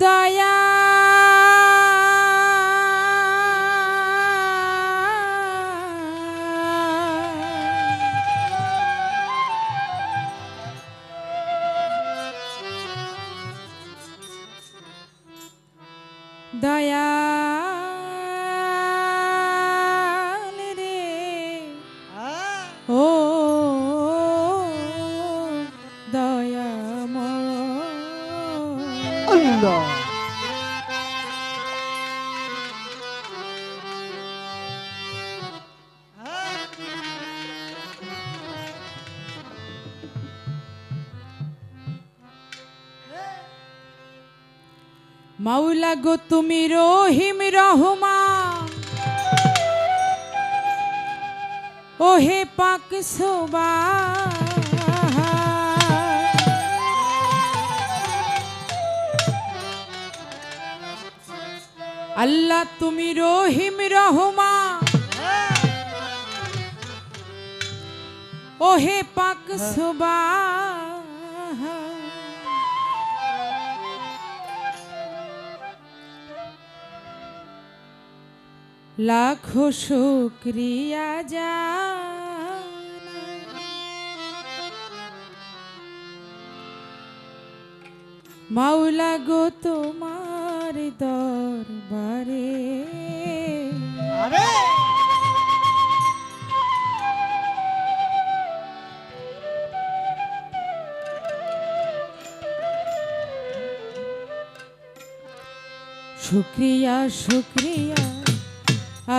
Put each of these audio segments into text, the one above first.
দয়া দয়াময় আল্লাহ মাওলা গো তুমি রহিম রহমান ও হে পাক সোবা আল্লাহ তুমি রহিম রহমান ও হে পাক সোবা লাখো শুক্রিয়া যা মাওলা গো তোমার দরবারে। শুক্রিয়া শুক্রিয়া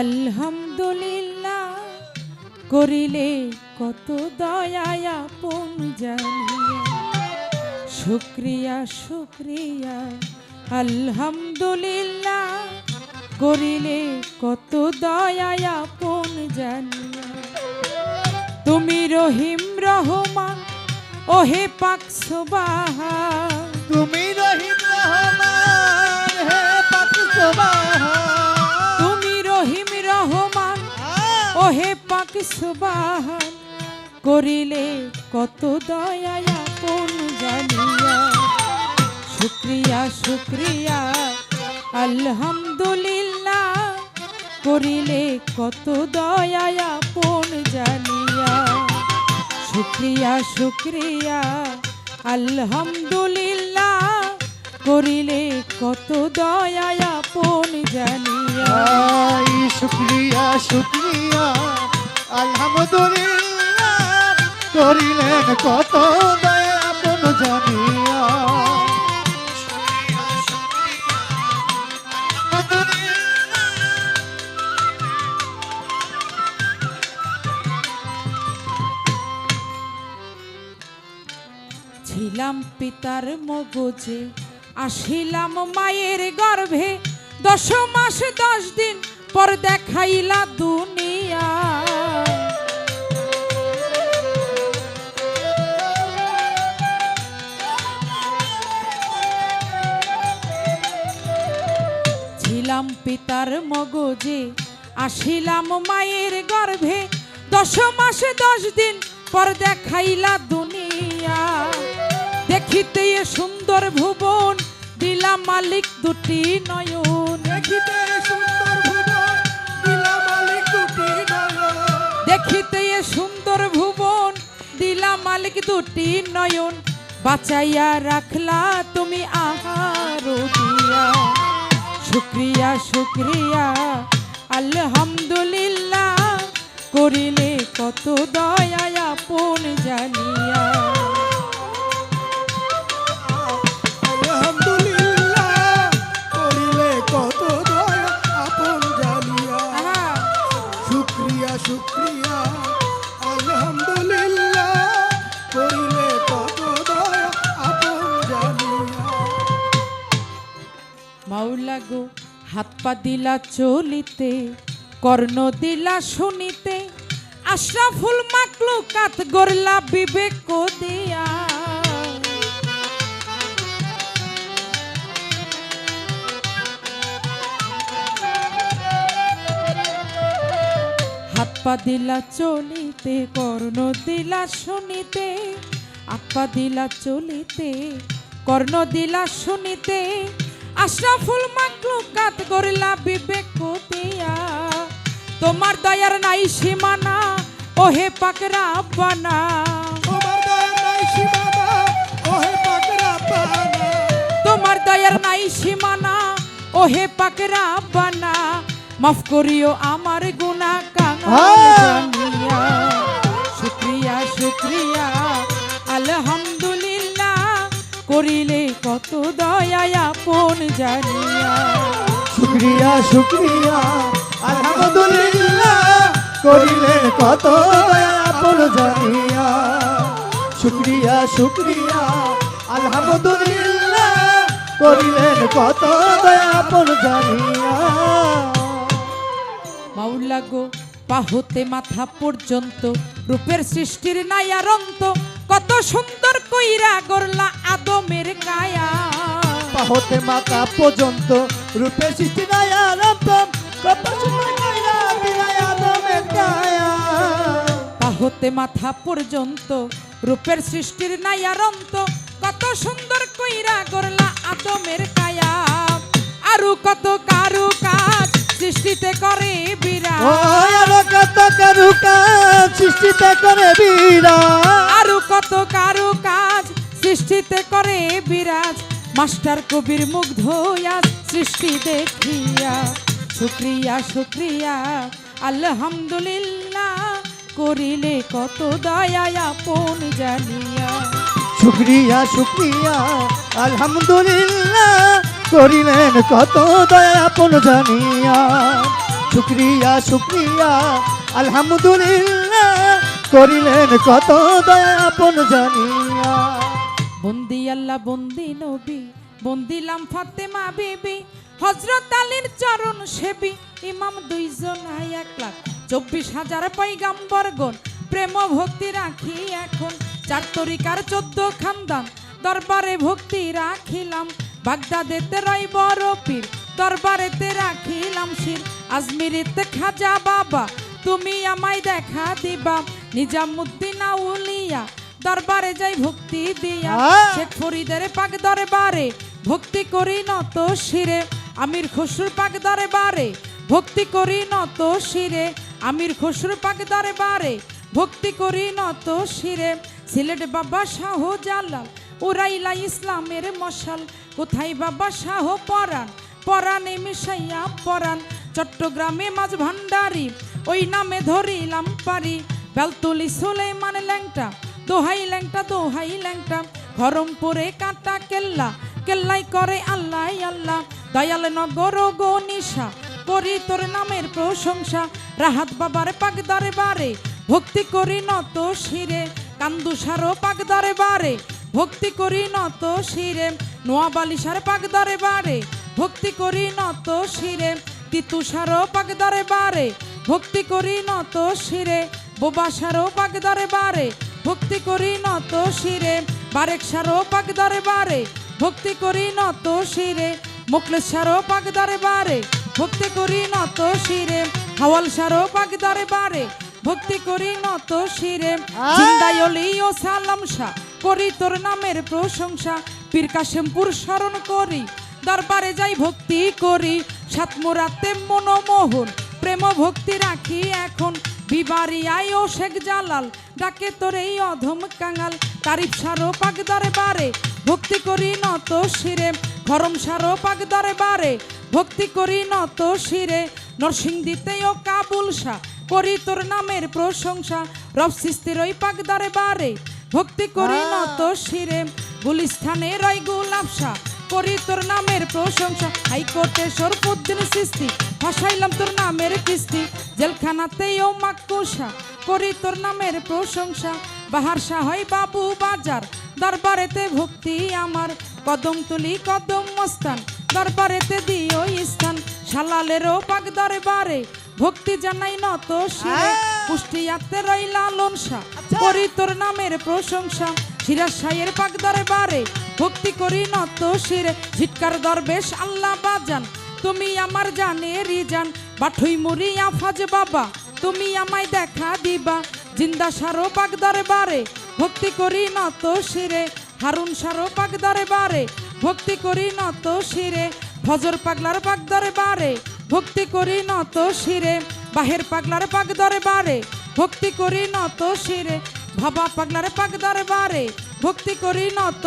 আলহামদুলিল্লাহ করিলে কত দয়ায় আপন জানিয়া। শুক্রিয়া শুক্রিয়া। আলহামদুলিল্লাহ করিলে কত দয়ায় আপন জানিয়া। তুমি রহিম রহমান ওহে পাক সুবাহা তুমি রহিম রহমান হে পাক তুমি রহিম রহমান ওহে পাক সুবাহান। করিলে কত দয়া আপন জানিয়া। শুক্রিয়া শুক্রিয়া। আলহামদুলিল্লাহ, করিলে কত দয়া আপন জানিয়া। শুক্রিয়া শুক্রিয়া। আলহামদুলিল্লাহ, করিলে কত দয়া আপন জানিয়া। শুক্রিয়া শুক্রিয়া। আলহামদুলিল্লাহ, করিলেন কত দয়া আপন জানিয়া। পিতার মগজে আসিলাম মায়ের গর্ভে। দশ মাস, দশ দিন পর দেখাইলা দুনিয়া। ছিলাম পিতার মগজে আসিলাম মায়ের গর্ভে। দশ মাসে, দশ দিন পর দেখাইলা দেখিতে এ সুন্দর ভুবন দিলাম মালিক দুটি নয়ন। দেখিতে সুন্দর ভুবন দিলা মালিক দুটি নয়ন। দেখিতে এ সুন্দর ভুবন দিলাম মালিক দুটি নয়ন। বাঁচাইয়া রাখলা তুমি আহার দিয়া। শুক্রিয়া শুক্রিয়া আলহামদুলিল্লাহ করিলে কত দয়া আপন জানিয়া। হাত পা দিলা চলিতে, কর্ণ দিলা শুনিতে আশরাফুল মাকলু কাত গরলা বিবেক দিয়া। হাত পা দিলা চলিতে, কর্ণ দিলা শুনিতে আপা দিলা চলিতে, কর্ণ দিলা শুনিতে আশরাফুল মাকলুকাত গরিলা বিবেক দিয়া তোমার দয়ার নাই সীমানা ওহে পাকরা বানা তোমার দয়া নাই সীমানা ওহে পাকরা পানা তোমার দয়ার নাই সীমানা ওহে পাকরা বানা মাফ করিও আমার গুনাহ কাঙাল হ্যাঁ। জানিয়া। শুক্রিয়া শুক্রিয়া আলহামদুলিল্লাহ। করিলে কত দয়া আপন জানিয়া। শুক্রিয়া শুক্রিয়া আলহামদুলিল্লাহ করিলেন কত দয়া আপন জানিয়া। শুক্রিয়া শুক্রিয়া আলহামদুলিল্লাহ করিলেন কত দয়া আপন জানিয়া। মাওলা গো পাহতে মাথা পর্যন্ত রূপের সৃষ্টির নায়ারন্ত কত সুন্দর কইরা কায়া পাহতে মাথা পর্যন্ত। রূপে সৃষ্টি নায়া কায়া পাহতে মাথা পর্যন্ত রূপের সৃষ্টির নায়ারন্ত কত সুন্দর কইরা গরলা আদমের কায়া আরু কত কারু কাজ সৃষ্টিতে করে আরও কত কারুকা সৃষ্টিতে করে বীরা আরও কত কারু কাজ সৃষ্টিতে করে বিরাজ মাস্টার কবির মুগ্ধ আজ সৃষ্টি দেখিয়া শুক্রিয়া শুক্রিয়া আলহামদুলিল্লাহ করিলে কত দয়া আপন জানিয়া। শুক্রিয়া শুক্রিয়া আলহামদুলিল্লাহ করিলেন কত দয়া আপন জানিয়া। শুক্রিয়া শুক্রিয়া আলহামদুলিল্লাহ করিলেন কত দয়া আপন জানিয়া। বন্দি আল্লাহ, বন্দি নবী বন্দিলাম ফাতেমা বিবি হজরত আলীর চরণ সেবী, ইমাম দুইজন আই এক লাখ চব্বিশ হাজার পৈগাম্বরগণ প্রেম ভক্তি রাখি এখন, চার তরিকার চোদ্দ খানদান, দরবারে ভক্তি রাখিলাম, বাগদাদেতে রয় বড় পীর দরবারেতে রাখিলাম শির, আজমিরিতে খাজা বাবা, তুমি আমায় দেখা দিবা, নিজামুদ্দিন আউলিয়া দরবারে যাই ভক্তি দিয়া। আহ! শেখ ফরিদের পাক দরবারে ভক্তি করি নত শিরে। আমির খসরুর পাক দরবারে ভক্তি করি নত শিরে। আমির খসরুর পাক দরবারে ভক্তি করি নত শিরে। সিলেট বাবা শাহ জালাল উরাইলা ইসলামের মশাল। কোথায় বাবা শাহ পরাণ? পরাণে মিশাইয়া পরাণ। চট্টগ্রামে মাঝ ভান্ডারি ওই নামে ধরিলাম পারি। বেলতুলি সুলেমান ল্যাংটা দোহাই ল্যাংটা দোহাই ল্যাংটা। খরমপুরে কাটা কেল্লা, কেল্লাই করে আল্লাহ আল্লাহ। দয়াল নগর গো নিশা, করি তোর নামের প্রশংসা। রাহাত বাবার পাক দরে বারে ভক্তি করি নত শিরে। কান্দুসারও পাক দরে বারে ভক্তি করি নত শিরে। নোয়াবালিশার পাক দরে বারে ভক্তি করি নত শিরে। তিতুসারও পাক দরে বারে ভক্তি করি নত শিরে। বোবাসারও পাক দরে বারে ভক্তি করি নত শিরে বারেক সারও পাক দরে বারে ভক্তি করি নত শিরে মুখলেশ সারও পাক দরে বারে ভক্তি করি নত শিরে হাওয়াল সারও পাক দরে বারে ভক্তি করি নত শিরে জিন্দায়লি ও সালাম শাহ করি তোর নামের প্রশংসা পীর কাশেমপুর স্মরণ করি। দরবারে যাই ভক্তি করি সাতমুরাতে মনোমোহন প্রেম ভক্তি রাখি এখন। বিবারি আয় ও শেখ জালাল ডাকে তোর এই অধম কাঙাল। তারিফ সারো পাক দরে বারে ভক্তি করি নত শিরে। খরম সারো পাক দরে বারে ভক্তি করি নত শিরে। নরসিংদীতে ও কাবুল শাহ করি তোর নামের প্রশংসা। রব সিস্তির ওই পাক দরে বারে ভক্তি করি নত শিরে। গুলিস্থানে রয় গুলাবসা করি তোর নামের প্রশংসা। হাইকোর্টে সরফুদ্দিন সৃষ্টি ভাসাইলাম তোর নামের কিস্তি জেলখানাতে ও মাকুসা করি তোর নামের প্রশংসা। বাহার সাহই বাবু বাজার দরবারেতে ভক্তি আমার। কদম তুলি কদম মস্তান দরবারেতে দিও স্থান। শালালেরও পাক দরবারে ভক্তি জানাই নত শিরে। কুষ্টিয়াতে রইলা লনসা করি তোর নামের প্রশংসা। সিরাজ সাইয়ের পাক দরবারে ভক্তি করি নত শিরে। ঝিটকার দরবেশ আল্লাহ বাজান তুমি আমার জানে রিজান বাঠুই মুড়ি আফাজ বাবা, তুমি আমায় দেখা দিবা। জিন্দা সারো পাক দরবারে ভক্তি করি নত শিরে। হারুন সারো পাক দরবারে ভক্তি করি নত শিরে। ভজর পাগলার পাক দরে বারে, ভক্তি করি নত শিরে। বাহের পাগলার পাক দরে বারে, ভক্তি করি নত শিরে। ভাবা পাগলার পাক দরে বারে, ভক্তি করি নত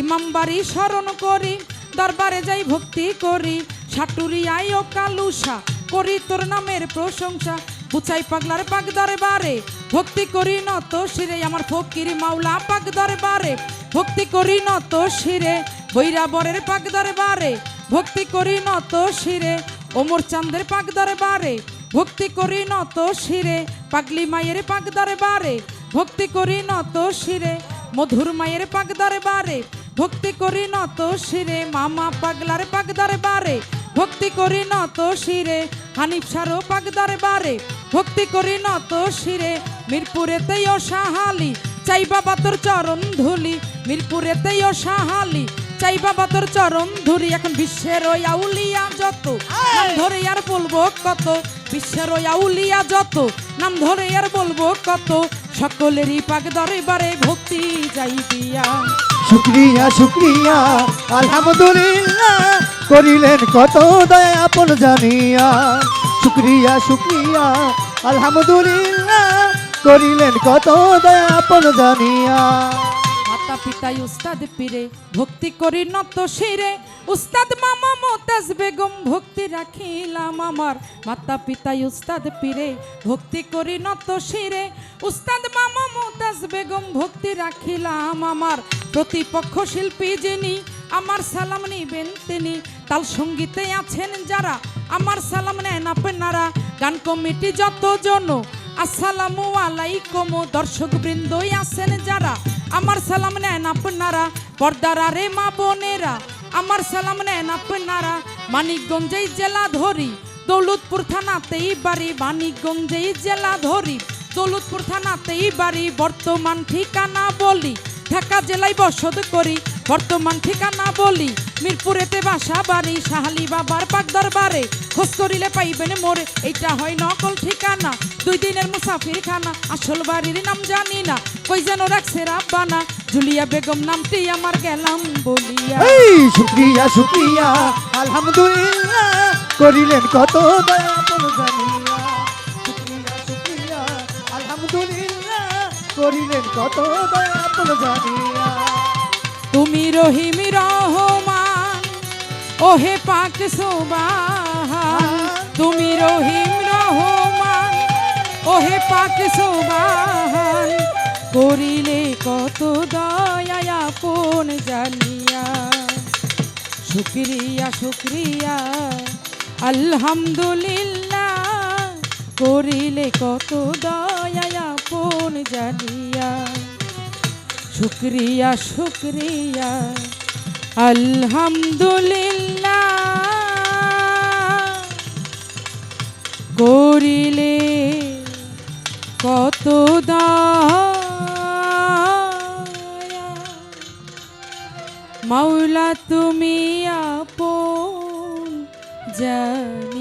ইমাম বাড়ি স্মরণ করি দরবারে যাই ভক্তি করি। সাটুরিয়াই ও কালুসা করি তোর নামের প্রশংসা। বুচাই পাগলার পাক দরে বারে ভক্তি করি নত শিরে। আমার ফকির মাওলা পাক দরে বারে ভক্তি করি নত শিরে। বৈরা বরের পাক দরে বারে ভক্তি করি নত শিরে। ওমর চাঁদের পাক দরে বারে ভক্তি করি নত শিরে। পাগলি মায়ের পাক দরে বারে ভক্তি করি নত শিরে। মধুর মায়ের পাক দরে বারে ভক্তি করি নত শিরে, মামা পাগলার পাক দরে বারে। ভক্তি করি নত শিরে, হানিফ সারো পাক দরে বারে। ভক্তি করি নত শিরে, মিরপুরেতেই ও সাহালি চাই বাবা তোর চরণ ধুলি, মিরপুরেতেই ও সাহালি চাই বাবা তোর চরণ ধুলি, এখন বিশ্বের ওই আউলিয়া যত। নাম ধরে আর বলব কত, বিশ্বের ওই আউলিয়া যত। নাম ধরে আর বলব কত, সকলেরই পাক দরে বারে ভক্তি যাই দিয়া। শুক্রিয়া শুক্রিয়া, আলহামদুলিল্লাহ, করিলেন কত দয়া আপন জানিয়া। শুক্রিয়া শুক্রিয়া, আলহামদুলিল্লাহ, করিলেন কত দয়া আপন জানিয়া। মাতা পিতাই উস্তাদ পীরে, ভক্তি করি নত শিরে। উস্তাদ মামা মোতাজ বেগম, ভক্তি রাখিলাম আমার। মাতা পিতাই উস্তাদ পীরে, ভক্তি করি নত শিরে। উস্তাদ মামা মোতাজ বেগম, ভক্তি রাখিলাম আমার। প্রতিপক্ষ শিল্পী যিনি, আমার সালাম নিবেন তিনি। তাল সঙ্গীতে আছেন যারা, আমার সালাম নেন আপনারা। গান কমিটি যত জন আসসালামু আলাইকুম। দর্শক বৃন্দই আছেন যারা, আমার সালাম নেন আপনারা। পর্দার আরে মা বোনেরা, আমার সালাম নেন আপনারা। মানিকগঞ্জেই জেলা ধরি, দৌলতপুর থানাতেই বাড়ি। মানিকগঞ্জেই জেলা ধরি, দৌলতপুর থানাতেই বাড়ি। বর্তমান ঠিকানা বলি ঢাকা জেলায় বসত করি। বর্তমান ঠিকানা বলি, মিরপুরেতে বাসা বাড়ি সাহালি বাবার পাক দরবারে খোঁজ করিলে পাইবেন মোরে, এইটা হয় নকল ঠিকানা। দুই দিনের মুসাফির খানা আসল বাড়ির নাম জানি না। কই যেন রাখছে রাব্বানা, জুলিয়া বেগম নামটি আমার গেলাম বলিয়া। এই, শুক্রিয়া আলহামদুলিল্লাহ, করিলেন কত দয়া করিলেন কত তুমি রহিম রহমান, ওহে পাক সুবাহান তুমি রহিম রহমান, ওহে পাক সুবাহান করিলে কত দয়া আপন জানিয়া। শুক্রিয়া শুক্রিয়া, আলহামদুলিল্লাহ। করিলে কত দয়া আপন জানিয়া শুক্রিয়া শুক্রিয়া। আলহামদুলিল্লাহ করিলে কত মাওলা তুমি আপন জানিয়া